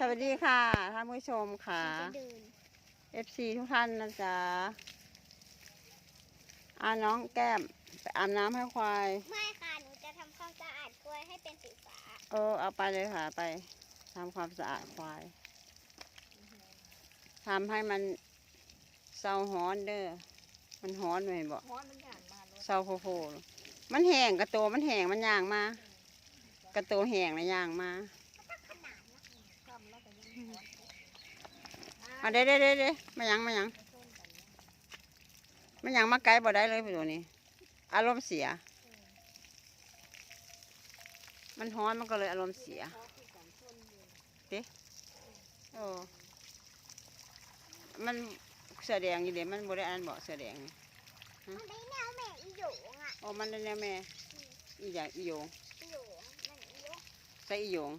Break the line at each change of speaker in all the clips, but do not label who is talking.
สวัสดีค่ะท่านผู้ชมค่ะ
จะเดิน
FC ทุกท่านนะจ๊ะอาน้องแก้มไปอาบน้ำให้ควาย
ไม่ค่ะ หนูจะทำความสะอาดกล้วยให้เป็นสีฟ้า
เออ เอาไปเลยค่ะ ไปทำความสะอาดควายทำให้มันเศร้าฮ้อนเด้อ มันฮ้อนเลยบอก
ฮ้อนมันอย่างมาเลย
เศร้าโฟโฟมันแห้งกระโตมันแห้งมันย่างมา กระโตแห้งนะย่างมา
ทำแล้วก็ยังฮ้อน
อะเด้เด้เด้เด้มายังมายัง
ต้นกันเนี่ย
มันยังมาไกลบ่ได้เลยพี่ตัวนี้อารมณ์เสีย มันฮ้อนมันก็เลยอารมณ์เสีย
ฮ้อนที่กันต้นอยู่
โอ้มันเสือแดงอยู่เดี๋ยวมันบ่ได้อันบ่เสือแดงนี่
มันได้แนวแม่อีหยงอะ
โอ้มันได้แน่แม่อีหยังอีโยง
อีหยงมันอีหยง
ใส่อีโยง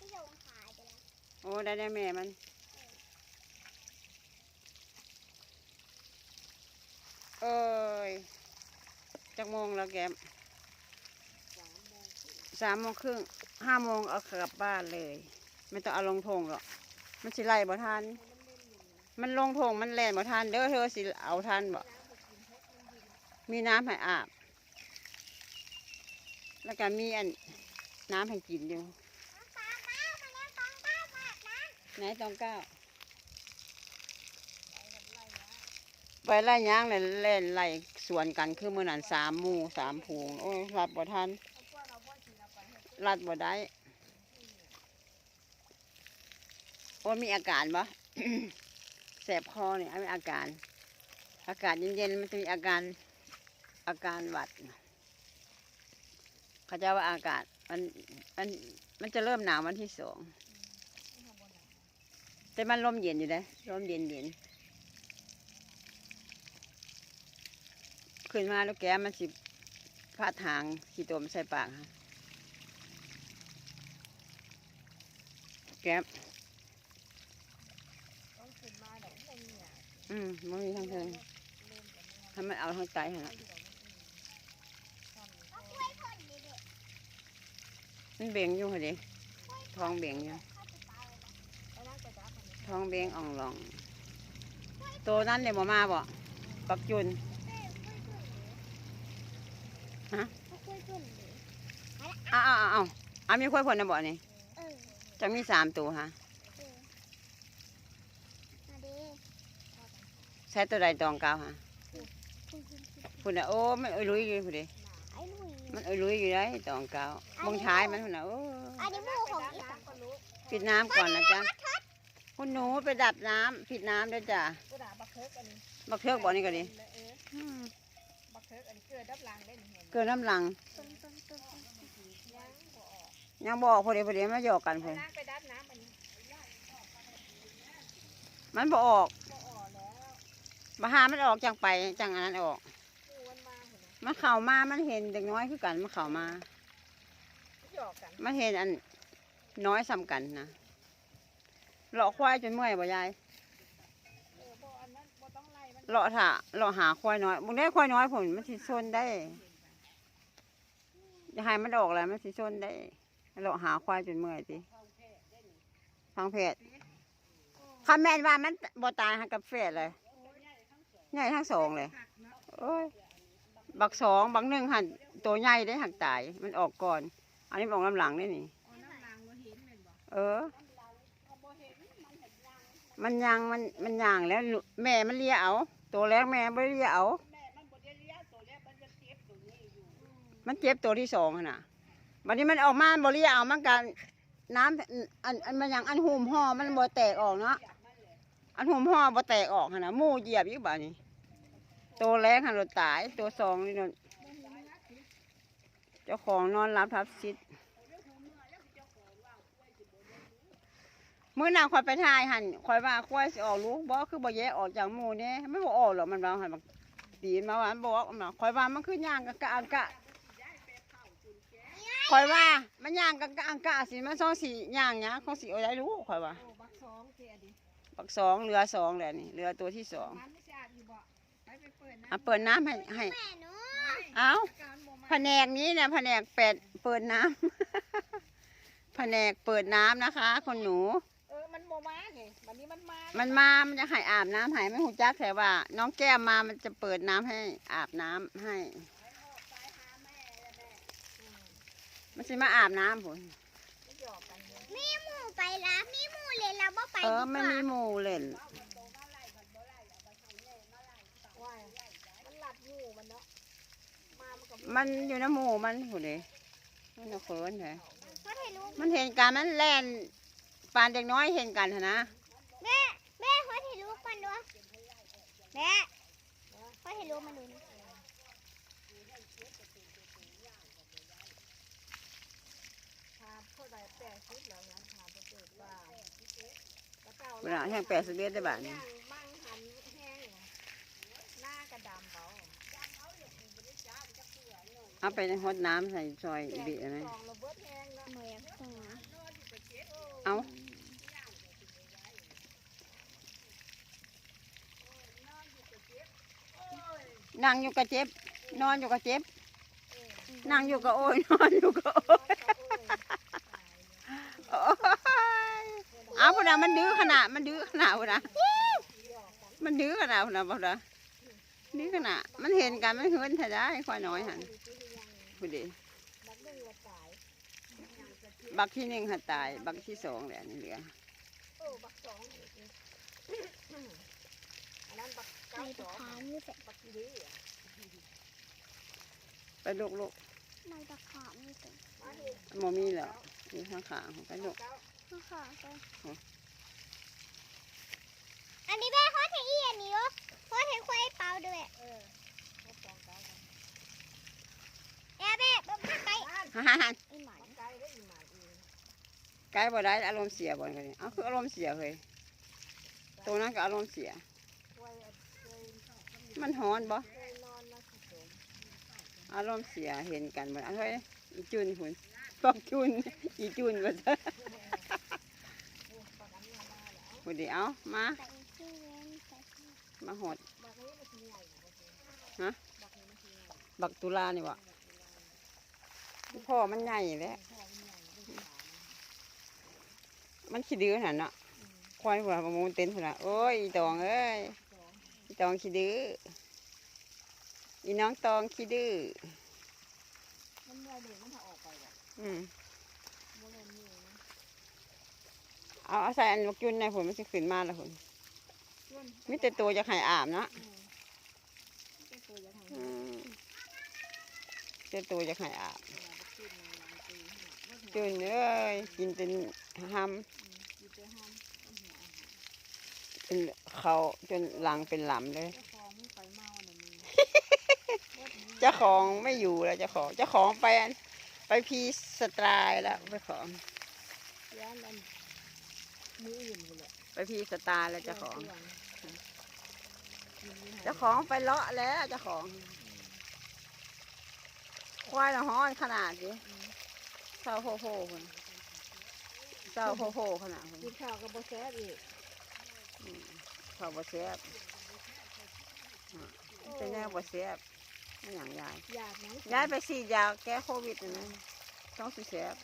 อีหยงหายไปแล้ว
โอ้ได้แน่แม่มัน เอ้ยจักโมงแล้วแกม
สามโมงครึ่ง
สามโมงครึ่งห้าโมงเอากลับบ้านเลย ไม่ต้องเอาลงทงหรอกมันสิไล่บ่ทันมันลงทงมันแล่นบ่ทันเด้อเธอสิเอาทันบ่มีน้ำให้อาบ แล้วก็มีอันน้ำให้กินอยู่
ปลาเป้ามาแล้วตองเป้ามากนะ
ไหนตองเก้า ไปไล่ย่างเลยเล่นไล่สวนกันคือมื่อนั้นสามหมู่สามผูงโอ้ยรับบ่ทัน
เอาพวกเราบ่สิเอาไปให้
รัดบ่ได้โอ้มีอาการบ่แสบคอเนี่ยมีอาการ อากาศเย็นๆมันจะมีอาการอาการหวัดเขาจะว่าอากาศมันมันมันจะเริ่มหนาววันที่สองแต่มันลมเย็นอยู่เลยลมเย็นเย็น ขึ้นมาแล้วแกมันสิพาดทางขี่ตัวมันใส่ปากค่ะแก
ต้องขึ้นมาดอกบ่มีหยัง
อืมมันมีทางเทิง
เริ่มกันเนี่ย
ให้มันเอาทางไตให้ละ
เอากล้วยพ่นดิเด็ก
มันเบ่งอยู่เหรอดิท้องเบ่งอยู่
เข้าไปตายเลยนะ
ไปนั่งกระดับมันเนี่ย
ท้องเบ่งอ่องหลองโตนั้นเดี๋ยวมามาบ่ปักจุน
เอ้ยกล้วยขึ้นดิ
ฮะ
เอากล้วยขึ้นดิ
อ้าวอ้าวอ้าวอ้าวมีค่อยผลนะบ่นี่
เออ
จะมีสามตัวฮะ
เออมาดิ
ใช้ตัวใดตองเก้าฮะ
ขึ้นขึ้นขึ้น
พุ่นน่ะโอ้มันเอ้ยลุยอยู่พุ่นดิ
ไอ้ลุย
มันเอ้ยลุยอยู่ได้ตองเก้าบงท้ายมันพุ่นน่ะโอ้
อันนี้หมูของอี
น้
สานำ
ก็รู้
ปิดน้ำก่อนนะจ๊ะคุณหนูไปดับน้ำปิดน้ำด้วยจ้ะ
กูด่าบักเคิกอันนี้
บักเทือกบ่นี่ก็ดิ
เออ
อืม
บักเคิกอันนี้เกลือดับหลังได้นี่เห็น
เกินน้ำหลัง
ต้นต้นต้นต้น
ยังบอก
พอดีพอดีมาหยอกกันเพิ่น
นั่งไปดับน้ำอัน
มันบ่ออก
ออก
มาหามันออกจังไปจังอันนั้นออก
มันเข้า
มา มันเห็นเด็กน้อยคือกันมันเข้ามา มันเห็นอันน้อยซ้ำกันนะเลาะควายจนเมื่อยบ่ยาย
เออบ่อันนั้นบ่ต้องไล่มัน
เลาะถ่าเลาะหาควายน้อยมึงได้ควายน้อยผมมันสิชนได้อย่าให้มันออกแล้วมันสิชนได้ เลาหาควายจนเมื่อยติทางเพศคำแม่นว่ามันบ่ตายหักกับเพศเลยใหญ่ทั้งสองเลยโอ้ยบักสองบักหนึ่งหันตัวใหญ่ได้หักตาย มันออกก่อน อันนี้มออกลำหลังได้นี่
นี่เห็นแม่นบ่
เออ
มันเห็นลาง
มันยังมันมันยางแล้วแม่มันเลียเอา ตัวแรกแม่ไม่เลียเอา
มันเลี้ยวมันจะเจ็บตัวนี้อยู่
มันเจ็บตัวที่สองนน่ะ วันนี้มันออกมาบ่เลียเอามันกันน้ำอันอันมันยังอันหุ่มห่อมันบ่แตกออกเนาะอันหุ่มห่อบ่แตกออกนะมูเหยียบอยู่บ่านี่ตัวแรกหันรถตายตัวสองนี่นนเจ้าของนอนรับทับซิดเมื้อน้าคอยไปทายหันคอยว่าควายสิออกลูกบ่คือบ่แยกออกจากหมู่เด้มันบ่ออกหรอกมันว่าหันบักตีนมาวันบ่ออกมาคอยว่ามันคือย่างกะกะ อังกะคอยว่ามันย่างกะกะอังกะสิมันซองสิย่างหยังคงสิเอาได้รู้คอยว่า
โอ้บักสองเทียดิ
บักสองเรือสองแหละนี่เรือตัวที่สอง
มันไม่สะอาดอยู่บ่ไปไปเปิดน้
อะเปิดน้ำให้ให้
แม่หนูำ
เอ้า
การบ่มา
แผนกนี้เนี่ยแผนกเป็ดเปิดน้ำ แผนกเปิดน้ำนะคะคนหนู
แบ่
มาไงวันนี้มันมา
มันมา มันจะให้อาบน้ำให้ไม่หูจักแต่ว่า น้องแก้มมามันจะเปิดน้ำให้อาบน้ำให้ มันสิมาอาบน้ำผม
มันหยอกกันเนี่ย
มีหมูไปละมีหมูเลยเราบ่ไป
เอ
ดี
อกไม่
ว่า
มีหมูเล่น
ว่ายมันหลัดงูมันเนาะมามันก็
มันอยู่ในหมูมันผู้เดมันน่ะเขินเลย
พ่อถ่ายรูป
มันเห็นกันมันแล่นปานเด็กน้อยเห็นกันหั้นนะ
แม่แม่พ่อถ่ายรูปมันด้วยแม่พ่อถ่ายรูปมันดูนี่
ถามเท่าใดแปดสิบแล้วนะถามไปเปิดว่าแล้วก็ เอา
เวลาแห้งแปดสิบเอ็ดได้บ้านี่
ย่างมั่งหันแห้งหน้ากระดำเบา
เอาไปในฮดน้ำใส่ซอยอีบิไร
เบิดแห้งเนาะ
เหมือนหัว
เอานั่งอยู่กับเจ็บ นอนอยู่กับเจ็บ นั่งอยู่กับโอ้ยนอนอยู่กับโอ้ย เอาพุ่นนะมันดื้อขนาดมันดื้อขนาดพุ่นนะมันดื้อขนาดพุ่นนะพุ่นนะดื้อขนาดมันเห็นกันมันเหินถ้าได้ควายน้อยหันพุ่นดิ
บักหนึ่งละสาย
บักที่หนึ่งหันตาย บักที่สองแหละนี่เหลือ
เออบักสองอีกอันนั้นบัก
ไป
เก้าส
ตะ
อง
ขามือเสร็จ
บักดีอะ
ไปลูกลูก
ไม่ตะขามือเสร็จ
มาดิ
ๆหมมีแล้วอยู่ข้างขาของไปลูก
เก้า
พ่ อขาไป
อ๋อ
อันนี้แม่พ่อถ่ายอีอันนี้ด้วยพ่อถ่ายควายเปล่าด้วย
เออบักสองเก้ากัน
แอบแม่บ่พาไป
บ้าน
ฮ่าฮ่าฮ่า
ไอ้หมา
บักไก่ได้อีหมานเอง
ไกลบ่ได้อารมณ์เสียบ่กันนี่เอาคืออารมณ์เสียเลยตรงนั้นก็อารมณ์เสีย
ไว้เคย
มันฮ้อนบ่
เคยนอนนะสิผม
อารมณ์เสียเห็นกันหมดเอาเฮ้ยอีจุนหุ่นบอกจุนอีจุนว่าซะ
บักอันนี้ มาแล้ว
พุ่นดิเอามา
ไปที่เว้นไป
มาหด
บักนี้มันสิใหญ่บักนี้
ฮะ
บักนี้มันสิใหญ่
บักตุลานี่วะพ่อมันใหญ่แล้ว
พ่อมันใหญ่มันขาว
มันขี้ดื้อหั่นเนาะควายหัวประมูลเต็นท์พุ่นน่ะโอ้ยอีตองเอ้ย
สอง
อีตองขี้ดื้ออีน้องตองขี้ดื้อ
มันใหญ่เด็กมันถ้าออกไปแบบ
อืม
โมเลนนี่นะ
เอาเอาใส่อันบักจุนในผมมันสิขึ้นมาแล้วพุ่น
ส่วน
มีแต่ตัวจะให้อาบเนาะ
อืมเป็นตัวอยังไง
อืมแต่ตัวจะให้อาบ
บักขึ้นมาหลังตีหัวมันหัว
จุนเอ้ยกินเป็นหำ
อยู่แต่ห้ามมันหัว
เป็นเขาจนหลังเป็นหลำเลย
เจ้าของมึงไปเมาหน่อยมึง
เจ้าของไม่อยู่แล้วเจ้าของเจ้าของไปอันไปพีสตรายแล้วไปของ
ย้านอันมืออื่นกูเลย
ไปพีสตาร์แล้วเจ้าของ
เจ้า
เจ้าของไปเลาะแล้วเจ้าของ ควายละห้อนขนาดนี้เศร้าโพโพคนเศร้าโพโพขนาดคน
กินข้าวกับบะแซ่บอีก
เขาบ่แซ่บเป็นแน่บ่แซ่บไม่อย่างยาย
อยากไหม
ยายไปฉีดยาแก้โควิดนะนะต้องสิแซ่บ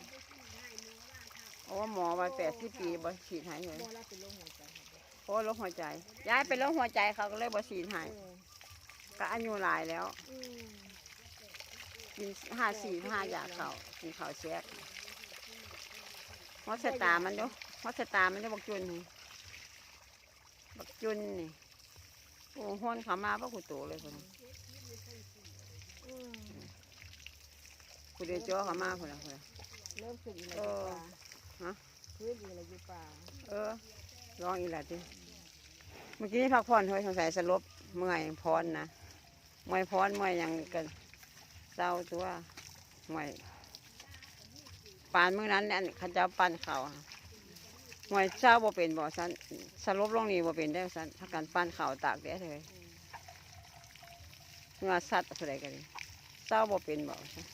โอ้หมอมาแปดสิบปีบ่ฉีดให้เลย
โมลาเป็นโรคหัวใจ
โอ้โรคหัวใจยายเป็นโรคหัวใจเขาก็เลยบ่ฉีดให้
เออ
ก็อายุหลายแล้ว
อืม
กินห้าสี่ห้ายาเขากินข้าวแซ่บฮอดสตาร์มันดูฮอดสตาร์มันดูบักจุนนี่บักจุนนี่โอ้ห้อนเขามาบ่กูโตเลยคนน่ะ
อืม
กูเดือจ้อเขามาคนละคนละ
เริ่มขึ้นอีกแล้วอยู่ป่า
ฮะ
ขึ้นอีกแล้วอยู่ป่า
เออลองอีกและทีเมื่อกี้พักผ่อนเฮ้ยสงสัยสลบเมื่อยพรนะเมื่อยพรเมื่อยหยังกันเศร้าตัวเมื่อยปานมื้อนั้นเนี่ยเขาเจ้าปั้นเขาอะเมื่อยเศร้าบ่เป็นบ่สันสลบลงนี่บ่เป็นได้อสันถ้าการปั้นเขาตากแดดเลยเมื่อสัตว์อะไรกันดิเศร้าบ่เป็นบ่ซัน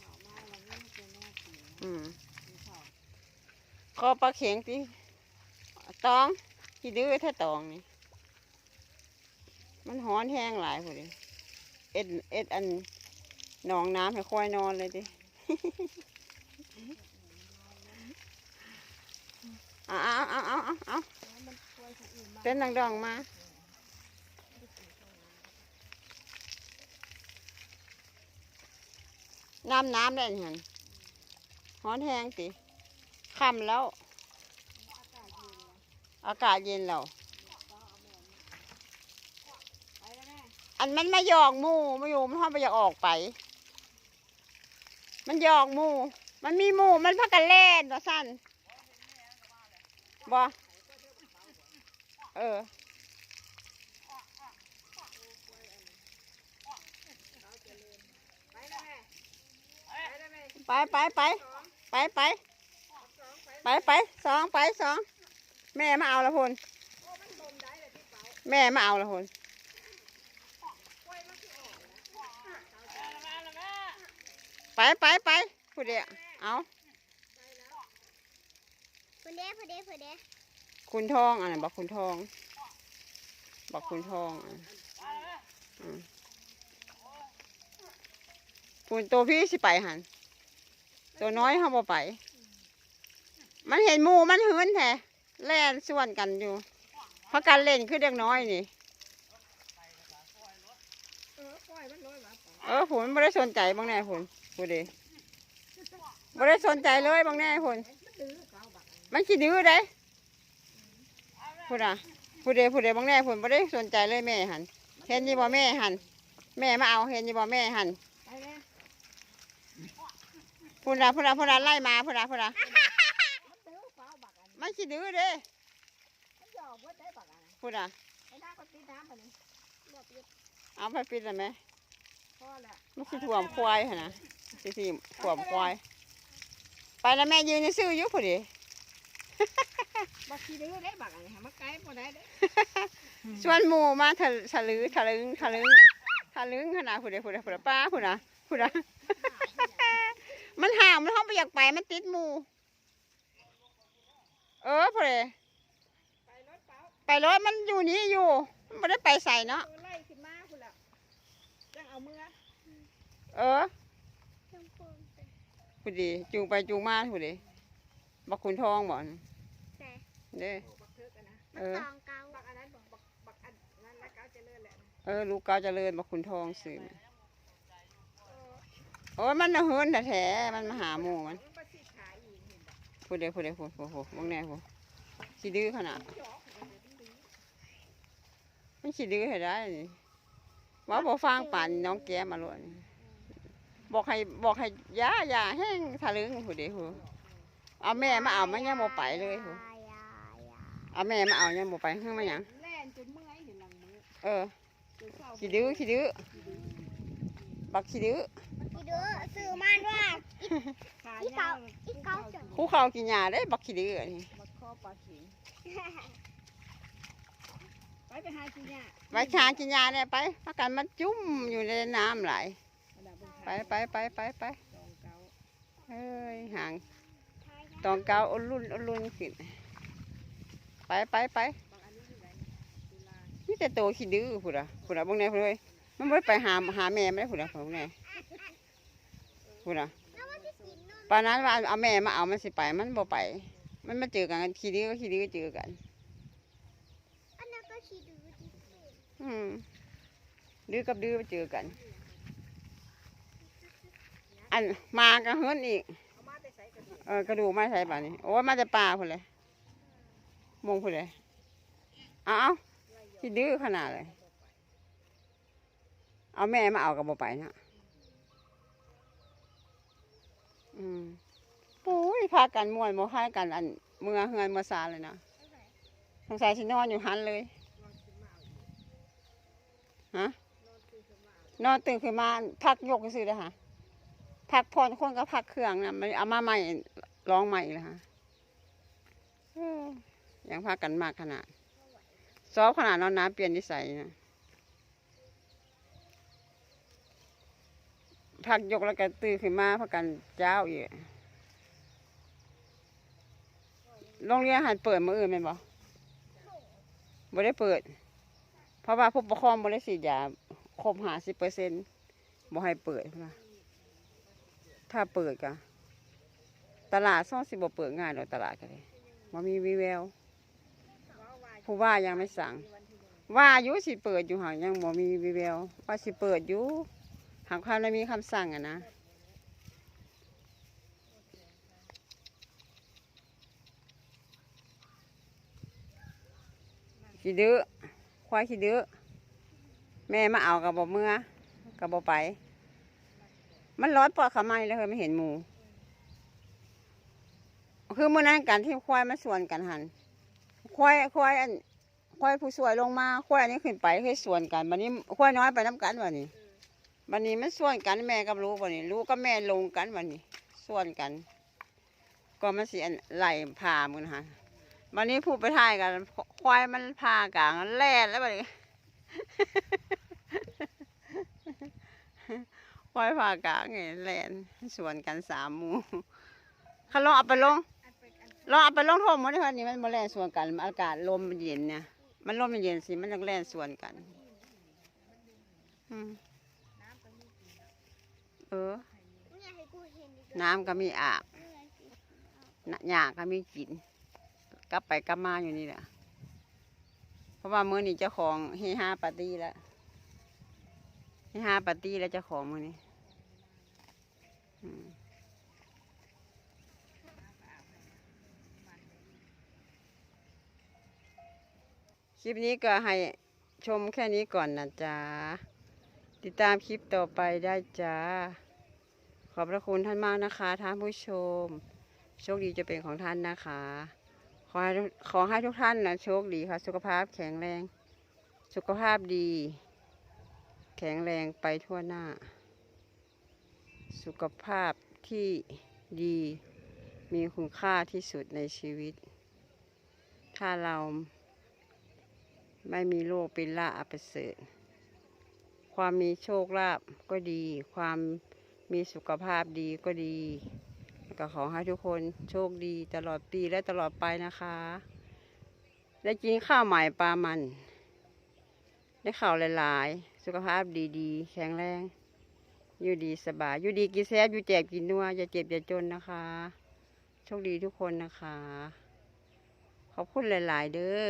ข่าวมาแล้วนี่เป็นแน่จริง
อื ม
มีข่าว
คอปลาเข็งติตองขี้ดื้อถ้าตองนี่ มันหอนแห้งหลายพอดีเอ็ดเอ็ดอันหนองน้ำให้ควายนอนเลยดิเอาเอาเอาเอาเอาเอา
มันช่วยคนอื่นมา
เต้นดังๆมาน้ำน้ำได้เห็น ฮ้อนแห้งติค่ำแล้ว อากาศเย็นแล้วอันมันมาหยอกมูมาอยู่มันห้องไปอยากออกไป มันหยอกมู มันมีมูมันพักกันเล่นว่าสั้นบอเออ
ไปไป
ไป ไปไปไปไปไปไปสองไปสองแม่มาเอาละพลแม่มาเอาละพลไปไปไปผู้เดียวเอา
พอดีพอดีพอดี
คุณทองอันนั้นบอกคุณทอง บอกคุณทองอะอืมคุณตัวพี่สิไปหัน ตัวน้อยเขาบ่ไป มันเห็นหมูมันหืนแท้แล่นส่วนกันอยู่เพราะการเล่นคือเด็กน้อยนี่
เออปล่นไป
เออผมไม่ได้สนใจบางแน่ผมพูดดีไม่ได้สนใจเลยบางแน่ผม
มันดื้าบักอันนี้
มันขี้ดื้อเด้พูดอะพูดเดพูดเดบางแน่ผมไม่ได้สนใจเลยแม่หันเห็นยี่บ่แม่หันแม่มาเอาเห็นยี่บ่แม่หัน
ไปแล้ว
พูดอะพูดอะพูดอะไล่มาพูดอะพูดอะ
มันดื้อเขาบักอันนี้
มันขี้ดื้อเด้
มันหยอกเบิดได้บักอันนี้
พูดอะ
ไปน้ำก็ตีน้ำอันนี้หยอกเบิด
เอาไปปิดเลยไหม
พอแล้ว
มันสิถ่วมควายหั่นนะสิสิถ่วมควาย ไปแล้วแม่ยืนซื่อๆอยู่พอดี
บักขี้ดื้อได้บักอันนี้หามาไกลบ่ได้เด้
ชวนหมู่มาทะทะลือทะลึงทะลึงทะลึงขนาดผู้ใดผู้ใดผู้ใดป้าผู้ใดผู้ใด มันห่างมันห้องไปอยากไปมันติดหมู่เออผู้ใด
ไปรถเปล่า
ไปรถมันอยู่นี่อยู่ มันไม่ได้ไปใส่เนาะ
ตัวไล่ขึ้นมาพุ่นละจังเอามือ
เออ
ชมพู
ผู้ดีจูงไปจูงมาผู้ดีบักขุนทองบ่อน
แต่
เด้
บักเทิกอะนะ
เออ
ตองเกา
บักอันนั้นบักบักบักอันนั้นแล้วก็เจริญแหละนะ
เออลูกเกาเจริญบักขุนทองสื่อมาโอ้ยมันน่ะเฮินแต่แท้ๆมันมาหาหมู่มัน
มันประสิทธิ์ขายอีกเห็นบ่
ผู้ใดผู้ใดผู้ผู้ผู้บางแน่ผู้สิดื้อขนาด
หยอกเดี๋ยวมันดื้อ
มันสิดื้อให้ได้นี่ว่าบ่ฟังป่านน้องแก้มาโลดนี่บอกให้บอกให้อยาอย่าแห้งทะลึงผู้เดีผู้เอาแม่มาเอามันยังบ่ไปเลยผู้
ยายายา
เอาแม่มาเอายังบ่ไปเฮือมาหยัง
แล่นจนเมื่อยเห็นหลังมือ
เออ
จนเศร้า
ขี้ดื้อขี้ดื้อบักขี้ดื้อ
อีดูสื่อมันว่า
ขา
อีเกาอีเกาจน
คู่เขากินยาได้บักขี้ดื้อนี่
บักคอปลาขิงไปไปหากินเนี่ย
ไว้ชากินยาเนี่ยไปพากันมันจุ่มอยู่ในน้ำไหลาย
อันดับเบิ่ง
ไปไปไปไปไป
ตองเกา
เอ้ยห่างตองเกาอุ่นรุ่นอุ่นรุ่นขึ้นไปไปไป
บางอันนี้อยู่ไหนตุลา
นี่แต่โตขี้ดื้อพูดอะพูดอะบางแน่พูดเลยมันไม่ได้ไปหาหาแม่ไม่ได้พูดอะบางแน่ พูดอะ
แล้วว่าจะกินนม
ปานนั้นว่าเอาแม่มาเอามันสิไปมันบ่ไป มันมาเจอกันขี้ดื้อก็ขี้ดื้อเจอกัน
อันนั้นก็ชีดูดิ
อืมดื้อกับดื้อไปเจอกัน อันมากันเฮิรนอีก
เอามาแต่ใส่กระดูก
เออกระดูกมาใส่ป่านี่โอ้ยมาแต่ป่าพุ่นเลยมงพุ่นเลยเอาเอาสิดื้อขนาดเลย เอาแม่มาเอากับบ่ไปนะ อืมโอ้ยพากันม่วนบ่พากันอันเมื่อเฮือนเมื่อซาเลยนะสงสัยสินอนอยู่หันเลยฮะนอนตื่นขึ้นมาพักยกซื้อเลยค่ะพักพรคนก็พักเครื่องนะมันเอามาใหม่ร้องใหม่เลยค่ะยังพากันมากขนาดซอฟขนาดนอนน้ำเปลี่ยนนิสัยนะ พักยกแล้วก็ตื่นขึ้นมาพักกันเจ้าอีกโรงเรียนหันเปิดมืออื่นไหมนบ่บ่ได้เปิด เพราะว่าผู้ปกครองบ่ได้ฉีดยาครบหาสิบเปอร์เซ็นต์บ่ให้เปิดนะถ้าเปิดก็ตลาดซ่องสิบ่เปิดง่ายหรอกตลาดก็เลย
ม
บ่มีวิแววผู้ว่ายังไม่สั่ง
ว่า
อยู่สิเปิดอยู่ห่างยังบ่มีวิแววว่าสิเปิดอยู่ หากความได้มีคำสั่งอะนะ ขี้ดื้อควายขี้ดื้อแม่มาเอากับบ่เมื่อกับบ่ไป มันร้อนปอดขาไม้แล้วเคยไม่เห็นหมู คือเมื่อนั้นกันที่ควายมาส่วนกันหัน ควายควายอันควายผู้สวยลงมาควายอันนี้ขึ้นไปให้ส่วนกันวันนี้ควายน้อยไปน้ำกันวันนี้ วันนี้มันสวนกันแม่กับลูกวันนี้ลูกกับแม่ลงกันวันนี้สวนกัน ก็มันเสิอันไหลพามึงฮะวันนี้พูดไปท่ายกันควายมันพากลางแล่นแล้ววันนี้ควายพากลางไงแล่นสวนกันสามมูเขาลองเอาไปลง
อันเป็นอัน
ลองเอาไปลงโทมมันด้วยนี่มันมาแล่นสวนกันอากาศลมมันเย็นเนี่ยมันลมมันเย็นสิมันต้องแล่นสวนกัน อืม
น้ำก็มีกิน
เออ
เนี่ยให้กูเห็นดีกว่า
น้ำก็มีอาบ
เนี่ยสิ
นหญ้าก็มีกิน กลับไปกลับมาอยู่นี่แหละ เพราะว่ามื้อนี้เจ้าของเฮฮาปาร์ตี้แล้วเฮฮาปาร์ตี้แล้วเจ้าของมื้อนี้อืมคลิปนี้ก็ให้ชมแค่นี้ก่อนนะจ๊ะ ติดตามคลิปต่อไปได้จ้า ขอบพระคุณท่านมากนะคะ ท่านผู้ชม โชคดีจะเป็นของท่านนะคะ ขอให้ขอให้ทุกท่านนะโชคดีค่ะ สุขภาพแข็งแรง สุขภาพดี แข็งแรงไปทั่วหน้า สุขภาพที่ดี มีคุณค่าที่สุดในชีวิต ถ้าเราไม่มีโรคเป็นลาอัปเสริฐ ความมีโชคลาภก็ดี ความมีสุขภาพดีก็ดี ก็ขอให้ทุกคนโชคดีตลอดปีและตลอดไปนะคะ ได้กินข้าวใหม่ปลามัน ได้ข่าวหลาย ๆ สุขภาพดีๆ แข็งแรง อยู่ดีสบาย อยู่ดีกินแซ่บอยู่แจบกินนัวอย่าเจ็บอย่าจนนะคะ โชคดีทุกคนนะคะ ขอบคุณหลาย ๆ เด้อ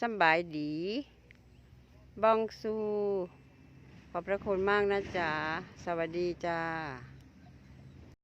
สบายดีบองซู อบพระคุณมากนะจ๊ะ สวัสดีจ้า